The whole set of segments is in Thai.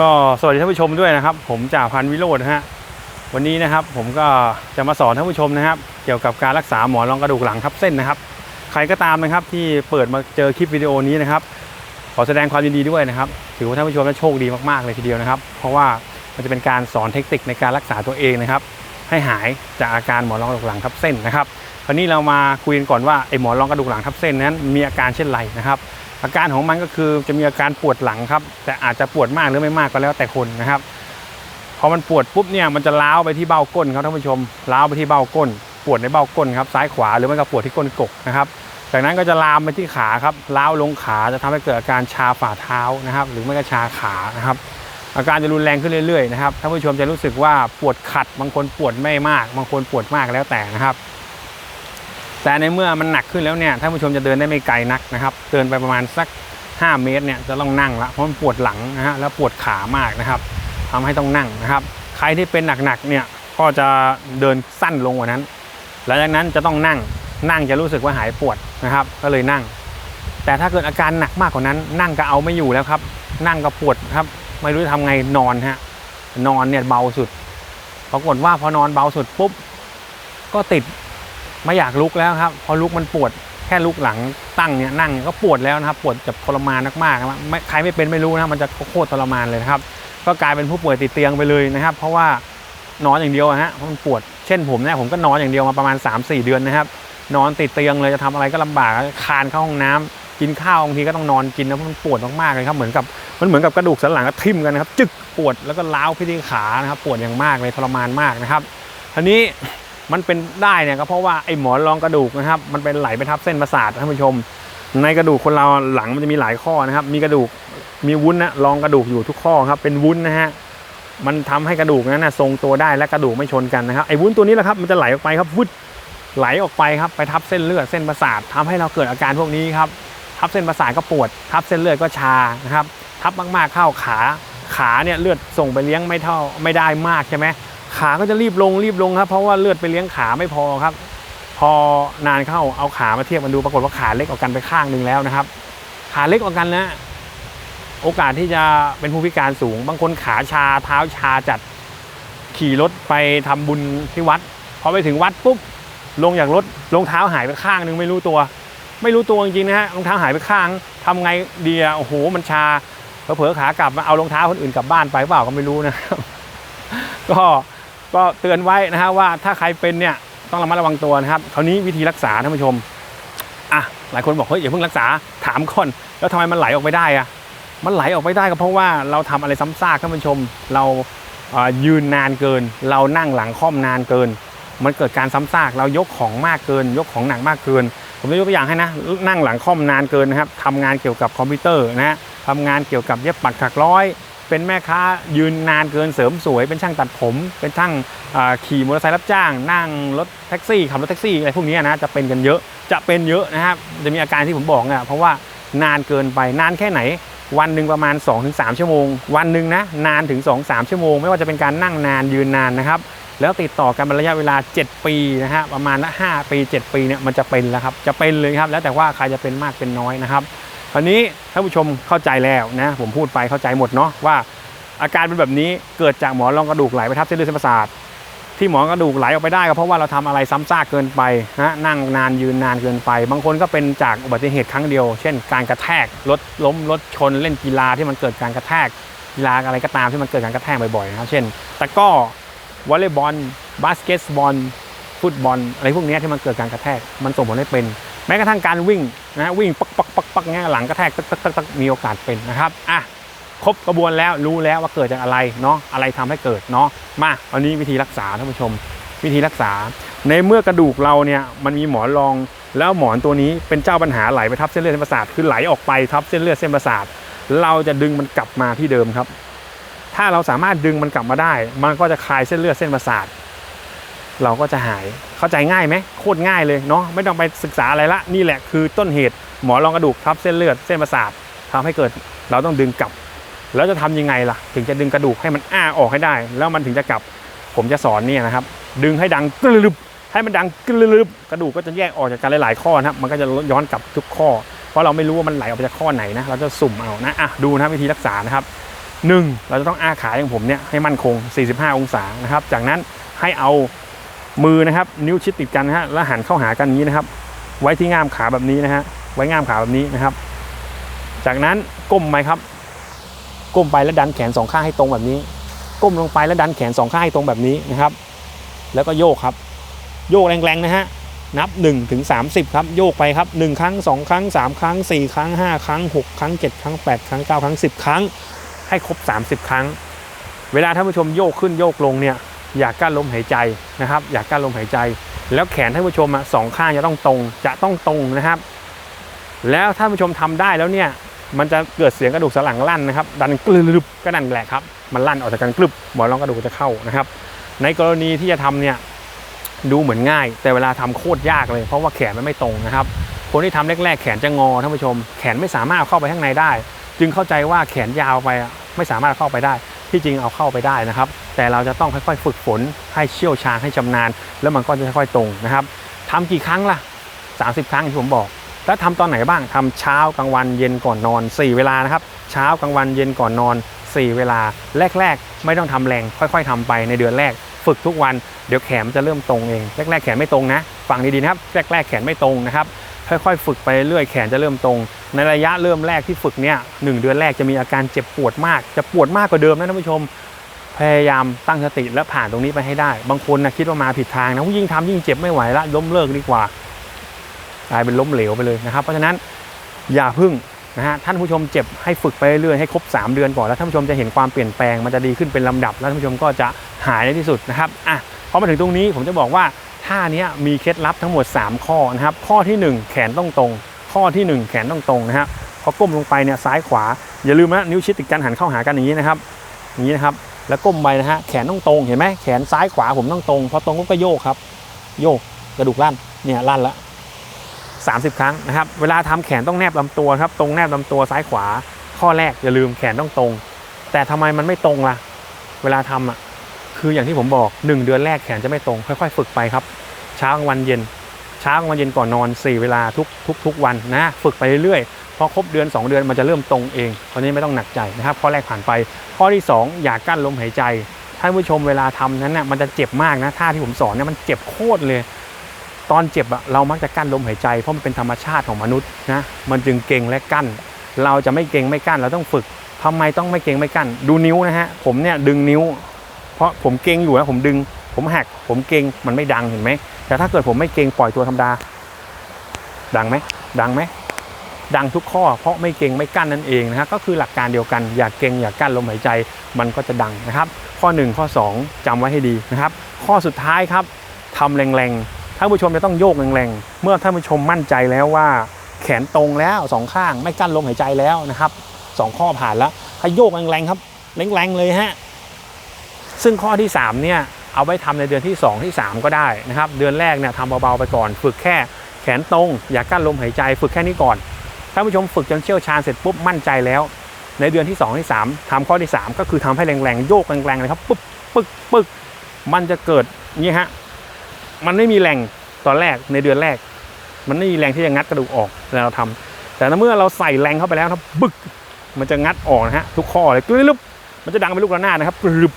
ก็สวัสดีท่านผู้ชมด้วยนะครับ ผมจ่าพันวิโรจน์นะฮะวันนี้นะครับผมก็จะมาสอนท่านผู้ชมนะครับ เกี่ยวกับการรักษาหมอนรองกระดูกหลังทับเส้นนะครับ ใครก็ตามนะครับที่เปิดมาเจอคลิปวิดีโอนี้นะครับ ขอแสดงความยินดีด้วยนะครับ ถือว่าท่านผู้ชมนั้นโชคดีมากๆเลยทีเดียวนะครับ เพราะว่ามันจะเป็นการสอนเทคนิคในการรักษาตัวเองนะครับ ให้หายจากอาการหมอนรองกระดูกหลังทับเส้นนะครับคราวนี้เรามาคุยกันก่อนว่าไอ้หมอนรองกระดูกหลังทับเส้นนั้นมีอาการเช่นไรนะครับ อาการของมันก็คือจะมีอาการปวดหลังครับ แต่อาจจะปวดมากหรือไม่มากก็แล้วแต่คนนะครับพอมันปวดปุ๊บเนี่ยมันจะล้าวไปที่เบ้าก้นครับท่านผู้ชมล้าวไปที่เบ้าก้น ปวดในเบ้าก้นครับซ้ายขวาหรือไม่ก็ปวดที่ก้นกกนะครับจากนั้นก็จะลามไปที่ขาครับล้าวลงขาจะทำให้เกิดอาการชาฝ่าเท้านะครับ หรือไม่ก็ชาขานะครับ อาการจะรุนแรงขึ้นเรื่อยๆนะครับท่านผู้ชมจะรู้สึกว่าปวดขัด บางคนปวดไม่มาก บางคนปวดมากแล้วแต่นะครับ แต่ในเมื่อมันหนักขึ้นแล้วเนี่ยท่านผู้ชมจะเดินได้ไม่ไกลนักนะครับ เดินไปประมาณสัก 5 เมตรเนี่ยจะต้องนั่งละเพราะมันปวดหลังนะฮะแล้วปวดขามากนะครับทำให้ต้องนั่งนะครับ ใครที่เป็นหนักๆเนี่ยก็จะเดินสั้นลงกว่านั้น หลังจากนั้นจะต้องนั่งนั่งจะรู้สึกว่าหายปวดนะครับ ก็เลยนั่ง แต่ถ้าเกิดอาการหนักมากกว่านั้น นั่งก็เอาไม่อยู่แล้วครับ นั่งก็ปวดครับ ไม่รู้จะทำไงนอนฮะนอนเนี่ยเบาสุด ปรากฏว่าพอนอนเบาสุดปุ๊บก็ติด ไม่อยากลุกแล้วครับพอลุกมันปวดแค่ลุกหลังตั้งเนี่ยนั่งก็ปวดแล้วนะครับ ปวดแบบทรมานมากๆนะครับไม่ใครไม่เป็นไม่รู้นะมันจะโคตรทรมานเลยนะครับ ก็กลายเป็นผู้ป่วยติดเตียงไปเลยนะครับ เพราะว่านอนอย่างเดียวฮะเพราะมันปวดเช่นผมเนี่ยผมก็นอนอย่างเดียวมาประมาณ 3-4 เดือนนะครับ นอนติดเตียงเลยจะทำอะไรก็ลำบากคานเข้าห้องน้ำกินข้าวบางทีก็ต้องนอนกินแล้วมันปวดมากๆเลยครับเหมือนกับมันเหมือนกับกระดูกสันหลังก็ทิ่มกันนะครับ จึกปวดแล้วก็ล้าวไปที่ขานะครับ ปวดอย่างมากเลยทรมานมากนะครับทีนี้ มันเป็นได้เนี่ยก็เพราะว่าไอ้หมอนรองกระดูกนะครับ มันเป็นไหลไปทับเส้นประสาทท่านผู้ชม ในกระดูกคนเราหลังมันจะมีหลายข้อนะครับ มีกระดูกมีวุ้นนะรองกระดูกอยู่ทุกข้อครับ เป็นวุ้นนะฮะมันทำให้กระดูกนั้นนะทรงตัวได้และกระดูกไม่ชนกันนะครับไอ้วุ้นตัวนี้แหละครับมันจะไหลออกไปครับวึดไหลออกไปครับไปทับเส้นเลือดเส้นประสาททำให้เราเกิดอาการพวกนี้ครับทับเส้นประสาทก็ปวด ทับเส้นเลือดก็ชานะครับทับมากๆเข้าขาขาเนี่ยเลือดส่งไปเลี้ยงไม่เท่าไม่ได้มากใช่ไหม ขาก็จะรีบลงรีบลงครับ เพราะว่าเลือดไปเลี้ยงขาไม่พอครับ พอนานเข้าเอาขามาเทียบกันดูปรากฏว่าขาเล็กออกกันไปข้างหนึ่งแล้วนะครับ ขาเล็กออกกันนะโอกาสที่จะเป็นผู้พิการสูง บางคนขาชาเท้าชาจัดขี่รถไปทำบุญที่วัดพอไปถึงวัดปุ๊บลงจากรถรองเท้าหายไปข้างหนึ่งไม่รู้ตัว ไม่รู้ตัวจริงๆนะฮะรองเท้าหายไปข้างทำไงดีอะโอ้โหมันชาเผลอๆขากลับมาเอารองเท้าคนอื่นกลับบ้านไปเปล่าก็ไม่รู้นะครับก็ ก็เตือนไว้นะฮะว่าถ้าใครเป็นเนี่ยต้องระมัดระวังตัวนะครับคราวนี้วิธีรักษาท่านผู้ชมอะหลายคนบอกเฮ้ยอย่าเพิ่งรักษาถามก่อนแล้วทำไมมันไหลออกไปได้อะมันไหลออกไปได้ก็เพราะว่าเราทำอะไรซ้ำซากท่านผู้ชม เราเอ่อยืนนานเกิน เรานั่งหลังค่อมนานเกิน มันเกิดการซ้ำซากเรายกของมากเกิน ยกของหนักมากเกิน ผมจะยกตัวอย่างให้นะนั่งหลังคอมนานเกินนะครับทำงานเกี่ยวกับคอมพิวเตอร์นะฮะทำงานเกี่ยวกับเย็บปักถักร้อย เป็นแม่ค้ายืนนานเกินเสริมสวย เป็นช่างตัดผม เป็นช่างขี่มอเตอร์ไซค์รับจ้าง นั่งรถแท็กซี่ขับรถแท็กซี่อะไรพวกนี้นะจะเป็นกันเยอะจะเป็นเยอะนะครับจะมีอาการที่ผมบอกอะเพราะว่านานเกินไปนานแค่ไหน วันหนึ่งประมาณ 2-3 ชั่วโมง วันหนึ่งนะนานถึง 2-3 ชั่วโมง ไม่ว่าจะเป็นการนั่งนานยืนนานนะครับแล้วติดต่อกันเป็นระยะเวลา 7 ปีนะฮะประมาณละ5ปี 7 ปีเนี่ยมันจะเป็นแล้วครับจะเป็นเลยครับ แล้วแต่ว่าใครจะเป็นมากเป็นน้อยนะครับ คราวนี้ท่านผู้ชมเข้าใจแล้วนะผมพูดไปเข้าใจหมดเนาะว่าอาการเป็นแบบนี้เกิดจากหมอนรองกระดูกไหลไปทับเส้นเลือดเส้นประสาทที่หมอนกระดูกไหลออกไปได้ก็เพราะว่าเราทำอะไรซ้ำซากเกินไปนะนั่งนานยืนนานเกินไป บางคนก็เป็นจากอุบัติเหตุครั้งเดียว เช่น การกระแทกรถล้มรถชนเล่นกีฬาที่มันเกิดการกระแทกกีฬาอะไรก็ตามที่มันเกิดการกระแทกบ่อยๆนะครับเช่นตะก้อวอลเลย์บอลบาสเกตบอลฟุตบอลอะไรพวกนี้ที่มันเกิดการกระแทกมันส่งผลให้เป็น แม้กระทั่งการวิ่งนะวิ่งปักปักปักปักเงี้ยหลังกระแทกตักตักตักมีโอกาสเป็นนะครับอะครบกระบวนแล้วรู้แล้วว่าเกิดจากอะไรเนาะอะไรทำให้เกิดเนาะมาวันนี้วิธีรักษาท่านผู้ชม วิธีรักษา ในเมื่อกระดูกเราเนี่ยมันมีหมอนรองแล้วหมอนตัวนี้เป็นเจ้าปัญหาไหลไปทับเส้นเลือดเส้นประสาทคือไหลออกไปทับเส้นเลือดเส้นประสาทเราจะดึงมันกลับมาที่เดิมครับ ถ้าเราสามารถดึงมันกลับมาได้ มันก็จะคลายเส้นเลือดเส้นประสาท เราก็จะหายเข้าใจง่ายไหมโคตรง่ายเลยเนาะไม่ต้องไปศึกษาอะไรละนี่แหละคือต้นเหตุหมอรองกระดูกทับเส้นเลือดเส้นประสาททำให้เกิดเราต้องดึงกลับ แล้วจะทำยังไงล่ะ ถึงจะดึงกระดูกให้มันอ้าออกให้ได้ แล้วมันถึงจะกลับ ผมจะสอนเนี่ยนะครับ ดึงให้ดังกรึบให้มันดังกรึบกระดูกก็จะแยกออกจากกันหลาย ๆ ข้อนะครับมันก็จะย้อนกลับทุกข้อ เพราะเราไม่รู้ว่ามันไหลออกไปจากข้อไหนนะเราจะสุ่มเอานะอะดูนะวิธีรักษานะครับหนึ่งเราจะต้องอ้าขาอย่างผมเนี่ยให้มั่นคง 45 องศานะครับจากนั้นให้เอา มือนะครับ นิ้วชิดติดกันนะฮะแล้วหันเข้าหากันอย่างนี้นะครับ ไว้ที่ง่ามขาแบบนี้นะฮะไว้ง่ามขาแบบนี้นะครับ จากนั้นก้มไปครับ ก้มไปแล้วดันแขนสองข้างให้ตรงแบบนี้ ก้มลงไปแล้วดันแขนสองข้างให้ตรงแบบนี้นะครับ แล้วก็โยกครับ โยกแรงๆนะฮะนับ1ถึง30 ครับโยกไปครับ 1 ครั้ง 2 ครั้ง 3 ครั้ง 4 ครั้ง 5 ครั้ง 6 ครั้ง 7 ครั้ง 8 ครั้ง 9 ครั้ง 10 ครั้ง ให้ครบ 30 ครั้ง เวลาท่านผู้ชมโยกขึ้นโยกลงเนี่ย อย่ากกั้นลมหายใจนะครับ อย่ากกั้นลมหายใจ แล้วแขนท่านผู้ชมอะสองข้างจะต้องตรงจะต้องตรงนะครับ แล้วท่านผู้ชมทำได้แล้วเนี่ยมันจะเกิดเสียงกระดูกสันหลังลั่นนะครับ ดันกลึบก็นั่นแหละครับ มันลั่นออกจากกันกลึบหมอนรองกระดูกจะเข้านะครับ ในกรณีที่จะทำเนี่ยดูเหมือนง่าย แต่เวลาทำโคตรยากเลยเพราะว่าแขนมันไม่ตรงนะครับคนที่ทำแรกๆ แขนจะงอท่านผู้ชม แขนไม่สามารถเอาเข้าไปข้างในได้ จึงเข้าใจว่าแขนยาวไปไม่สามารถเข้าไปได้ ที่จริงเอาเข้าไปได้นะครับ แต่เราจะต้องค่อยๆ ฝึกฝนให้เชี่ยวชาญให้ชำนาญ แล้วมันก็จะค่อยๆตรงนะครับทำกี่ครั้งล่ะ 30 ครั้งที่ผมบอก แล้วทำตอนไหนบ้างทำเช้ากลางวันเย็นก่อนนอน 4 เวลานะครับ เช้ากลางวันเย็นก่อนนอน 4 เวลาแรก ๆ ไม่ต้องทำแรงค่อย ๆทำไปในเดือนแรกฝึกทุกวันเดี๋ยวแขนมันจะเริ่มตรงเอง แรกๆแขนไม่ตรงนะ ฟังดีๆนะครับ แรกๆแขนไม่ตรงนะครับ ค่อยๆ ฝึกไปเรื่อยแขนจะเริ่มตรง ในระยะเริ่มแรกที่ฝึกเนี่ยหนึ่งเดือนแรกจะมีอาการเจ็บปวดมาก จะปวดมากกว่าเดิมนะท่านผู้ชม พยายามตั้งสติและผ่านตรงนี้ไปให้ได้ บางคนนะคิดว่ามาผิดทางนะยิ่งทำยิ่งเจ็บไม่ไหวละล้มเลิกดีกว่ากลายเป็นล้มเหลวไปเลยนะครับ เพราะฉะนั้นอย่าพึ่งนะฮะท่านผู้ชมเจ็บให้ฝึกไปเรื่อยให้ครบ 3 เดือนก่อนแล้วท่านผู้ชมจะเห็นความเปลี่ยนแปลงมันจะดีขึ้นเป็นลำดับ แล้วท่านผู้ชมก็จะหายในที่สุดนะครับอะพอมาถึงตรงนี้ผมจะบอกว่า ท่าเนี้ยมีเคล็ดลับทั้งหมด 3 ข้อนะครับ ข้อทีหนึ่1 แขนต้องตรง ข้อทีหนึ่1 แขนต้องตรงนะฮะพอก้มลงไปเนี่ยซ้ายขวา อย่าลืมนะนิ้วชิดติดกันหันเข้าหากันอย่างนี้นะครับอย่างนี้นะครับแล้วก้มไปนะฮะแขนต้องตรงเห็นไหมแขนซ้ายขวาผมต้องตรงพอตรงปุ๊บก็โยกครับ โยกกระดูกลั่นเนี่ยลั่นละ30 ครั้งนะครับ เวลาทำแขนต้องแนบลำตัวครับ ตรงแนบลำตัวซ้ายขวา ข้อแรกอย่าลืมแขนต้องตรง แต่ทำไมมันไม่ตรงล่ะ เวลาทำอะ คืออย่างที่ผมบอก 1 เดือนแรกแขนจะไม่ตรง ค่อยๆ ฝึกไปครับ เช้ากลางวันเย็น เช้ากลางวันเย็นก่อนนอน 4 เวลาทุกทุกทุกวันนะ ฝึกไปเรื่อยๆ พอครบเดือน 2 เดือนมันจะเริ่มตรงเอง ตอนนี้ไม่ต้องหนักใจนะครับ ข้อแรกผ่านไป ข้อที่ 2 อย่ากั้นลมหายใจ ท่านผู้ชมเวลาทำนั้นน่ะมันจะเจ็บมากนะ ท่าที่ผมสอนเนี่ยมันเจ็บโคตรเลย ตอนเจ็บอะเรามักจะกั้นลมหายใจ เพราะมันเป็นธรรมชาติของมนุษย์นะ มันจึงเก่งและกั้น เราจะไม่เก่งไม่กั้น เราต้องฝึกทำไมต้องไม่เก่งไม่กั้น ดูนิ้วนะฮะ ผมเนี่ยดึงนิ้ว เพราะผมเก่งอยู่นะผมดึง ผมหัก ผมเก่งมันไม่ดังเห็นไหมแต่ถ้าเกิดผมไม่เก่งปล่อยตัวธรรมดา ดังไหมดังไหมดังทุกข้อ เพราะไม่เก่งไม่กั้นนั่นเองนะฮะก็คือหลักการเดียวกันอย่าเก่งอย่ากั้นลมหายใจมันก็จะดังนะครับ ข้อ 1 ข้อ 2จำไว้ให้ดีนะครับ ข้อสุดท้ายครับทำแรงๆท่านผู้ชมจะต้องโยกแรงๆเมื่อท่านผู้ชมมั่นใจแล้วว่า แขนตรงแล้วสองข้างไม่กั้นลมหายใจแล้วนะครับสองข้อผ่านแล้วให้โยกแรงๆครับแรงๆเลยฮะ ซึ่งข้อที่3เนี่ยเอาไว้ทำในเดือนที่ 2 ที่ 3 ก็ได้นะครับ เดือนแรกเนี่ยทำเบาๆไปก่อน ฝึกแค่แขนตรง อย่ากั้นลมหายใจ ฝึกแค่นี้ก่อนท่านผู้ชมฝึกจนเชี่ยวชาญเสร็จปุ๊บมั่นใจแล้ว ในเดือนที่ 2 ที่ 3ทำข้อที่ 3 ก็คือทำให้แรงๆโยกแรงๆเลยครับปึ๊บปึ๊กปึ๊กมันจะเกิดนี่ฮะมันไม่มีแรงตอนแรกในเดือนแรก มันไม่มีแรงที่จะงัดกระดูกออกเวลาเราทำแต่เมื่อเราใส่แรงเข้าไปแล้วครับบึกมันจะงัดออกนะฮะทุกข้อเลยกรึบมันจะดังเป็นลูกระนาดนะครับกรึบ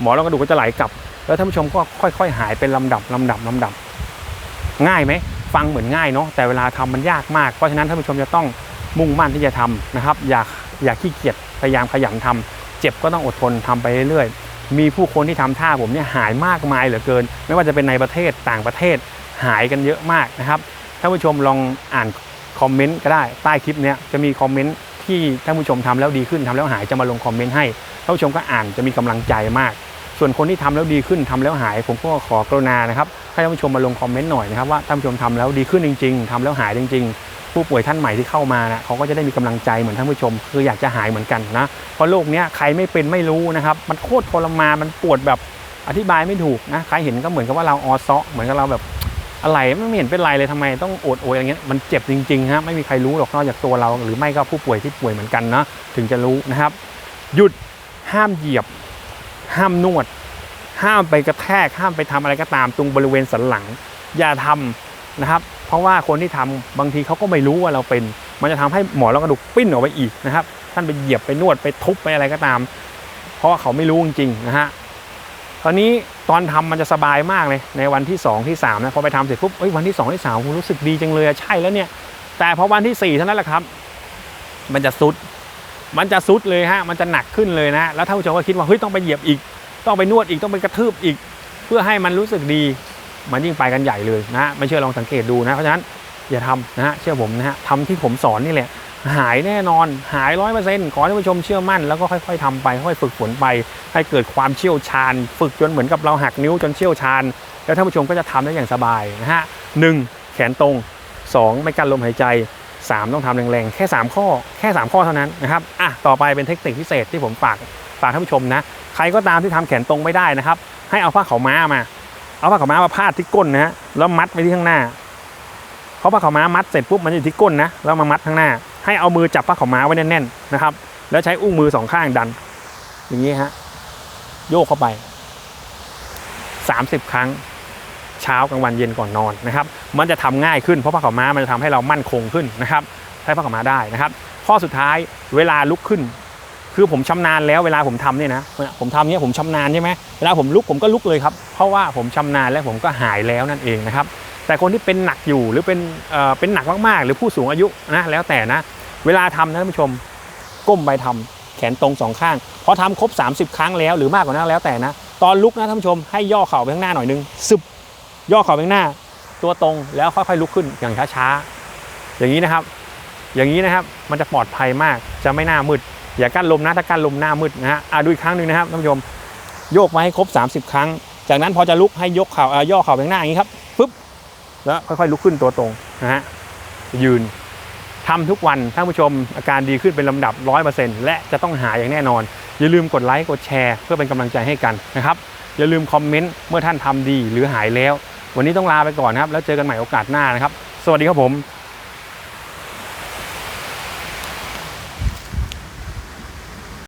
หมอนรองกระดูกก็จะไหลกลับ แล้วท่านผู้ชมก็ค่อย ๆ หายเป็นลำดับลำดับลำดับ ง่ายไหมฟังเหมือนง่ายเนาะแต่เวลาทำมันยากมากเพราะฉะนั้นท่านผู้ชมจะต้องมุ่งมั่นที่จะทำนะครับ อย่าอย่าขี้เกียจพยายามขยันทำเจ็บก็ต้องอดทนทำไปเรื่อยๆ มีผู้คนที่ทำท่าผมเนี่ยหายมากมายเหลือเกิน ไม่ว่าจะเป็นในประเทศต่างประเทศหายกันเยอะมากนะครับท่านผู้ชมลองอ่านคอมเมนต์ก็ได้ใต้คลิปเนี้ยจะมีคอมเมนต์ที่ท่านผู้ชมทำแล้วดีขึ้นทำแล้วหายจะมาลงคอมเมนต์ให้ท่านผู้ชมก็อ่านจะมีกำลังใจมาก ส่วนคนที่ทำแล้วดีขึ้นทำแล้วหาย ผมก็ขอกรุณานะครับให้ท่านผู้ชมมาลงคอมเมนต์หน่อยนะครับว่าท่านผู้ชมทำแล้วดีขึ้นจริง ๆทำแล้วหายจริง ๆ ผู้ป่วยท่านใหม่ที่เข้ามานะเขาก็จะได้มีกำลังใจเหมือนท่านผู้ชม คืออยากจะหายเหมือนกันนะเพราะโรคเนี้ยใครไม่เป็นไม่รู้นะครับ มันโคตรทรมานมันปวดแบบอธิบายไม่ถูกนะใครเห็นก็เหมือนกับว่าเราออซะเหมือนกับเราแบบอะไรไม่เห็นเป็นไรเลยทำไมต้องโอดโอยอะไรเงี้ยมันเจ็บจริงๆฮะไม่มีใครรู้หรอกนอกจากตัวเรา หรือไม่ก็ผู้ป่วยที่ป่วยเหมือนกันนะถึงจะรู้นะครับ หยุดห้ามเหยียบ ห้ามนวด ห้ามไปกระแทก ห้ามไปทำอะไรก็ตามตรงบริเวณสันหลัง อย่าทำนะครับ เพราะว่าคนที่ทำบางทีเขาก็ไม่รู้ว่าเราเป็น มันจะทำให้หมอนรองกระดูกปิ้นออกไปอีกนะครับ ท่านไปเหยียบไปนวดไปทุบไปอะไรก็ตาม เพราะว่าเขาไม่รู้จริงๆนะฮะตอนนี้ตอนทำมันจะสบายมากเลยในวันที่ 2 ที่3นะพอไปทำเสร็จปุ๊บเอ้ยวันที่ 2 ที่3ผมรู้สึกดีจังเลยใช่แล้วเนี่ย แต่พอวันที่4เท่านั้นแหละครับ มันจะสุด มันจะสุดเลยฮะมันจะหนักขึ้นเลยนะแล้วท่านผู้ชมก็คิดว่าเฮ้ยต้องไปเหยียบอีก ต้องไปนวดอีกต้องไปกระทืบอีก เพื่อให้มันรู้สึกดีมันยิ่งไปกันใหญ่เลยนะฮะไม่เชื่อลองสังเกตดูนะเพราะฉะนั้นอย่าทำนะฮะเชื่อผมนะฮะทำที่ผมสอนนี่แหละหายแน่นอนหายร้อยเปอร์เซ็นต์ขอท่านผู้ชมเชื่อมั่นแล้วก็ค่อยๆทำไปค่อยฝึกฝนไป ให้เกิดความเชี่ยวชาญ ฝึกจนเหมือนกับเราหักนิ้วจนเชี่ยวชาญ แล้วท่านผู้ชมก็จะทำได้อย่างสบายนะฮะหนึ่งแขนตรงสองไม่กั้นลมหายใจ สามต้องทำแรงๆ แค่สามข้อแค่สามข้อเท่านั้นนะครับอะต่อไปเป็นเทคนิคพิเศษที่ผมฝากฝากท่านผู้ชมนะ ใครก็ตามที่ทำแขนตรงไม่ได้นะครับ ให้เอาผ้าขาวม้ามา เอาผ้าขาวม้ามาพาดที่ก้นนะฮะแล้วมัดไว้ที่ข้างหน้าเพราะผ้าขาวม้ามัดเสร็จปุ๊บมันจะอยู่ที่ก้นนะแล้วมามัดข้างหน้า ให้เอามือจับผ้าขาวม้าไว้แน่นๆนะครับ แล้วใช้อุ้งมือสองข้างดัน อย่างนี้ฮะโยกเข้าไป 30 ครั้ง เช้ากลางวันเย็นก่อนนอนนะครับมันจะทำง่ายขึ้นเพราะผ้าขาวม้ามันจะทำให้เรามั่นคงขึ้นนะครับใช้ผ้าขาวม้าได้นะครับ ข้อสุดท้ายเวลาลุกขึ้น คือผมชำนาญแล้วเวลาผมทำเนี่ยนะผมทำเนี่ยผมชำนาญใช่ไหมเวลาผมลุกผมก็ลุกเลยครับเพราะว่าผมชำนาญและผมก็หายแล้วนั่นเองนะครับแต่คนที่เป็นหนักอยู่หรือเป็นเอ่อเป็นหนักมากๆ หรือผู้สูงอายุนะแล้วแต่นะ เวลาทำนะท่านผู้ชมก้มไปทำแขนตรงสองข้างพอทำครบ 30 ครั้งแล้วหรือมากกว่านั้นแล้วแต่นะ ตอนลุกนะท่านผู้ชมให้ย่อเข่าไปข้างหน้าหน่อยนึงซึบ ย่อเข่าไปข้างหน้า ตัวตรงแล้วค่อยๆลุกขึ้นอย่างช้าๆอย่างนี้นะครับ อย่างนี้นะครับมันจะปลอดภัยมากจะไม่หน้ามืด อย่ากั้นลมนะถ้ากั้นลมหน้ามืดนะฮะอะดูอีกครั้งหนึ่งนะครับท่านผู้ชมโยกมาให้ครบ 30 ครั้ง จากนั้นพอจะลุกให้ยกเข่าย่อเข่าไปข้างหน้าอย่างนี้ครับปึ๊บแล้วค่อยๆลุกขึ้นตัวตรงนะฮะยืนทำทุกวันท่านผู้ชมอาการดีขึ้นเป็นลำดับ 100%และจะต้องหายอย่างแน่นอน อย่าลืมกดไลค์กดแชร์ เพื่อเป็นกำลังใจให้กันนะครับ อย่าลืมคอมเมนต์เมื่อท่านทำดีหรือหายแล้ว วันนี้ต้องลาไปก่อนนะครับ แล้วเจอกันใหม่โอกาสหน้านะครับ สวัสดีครับผม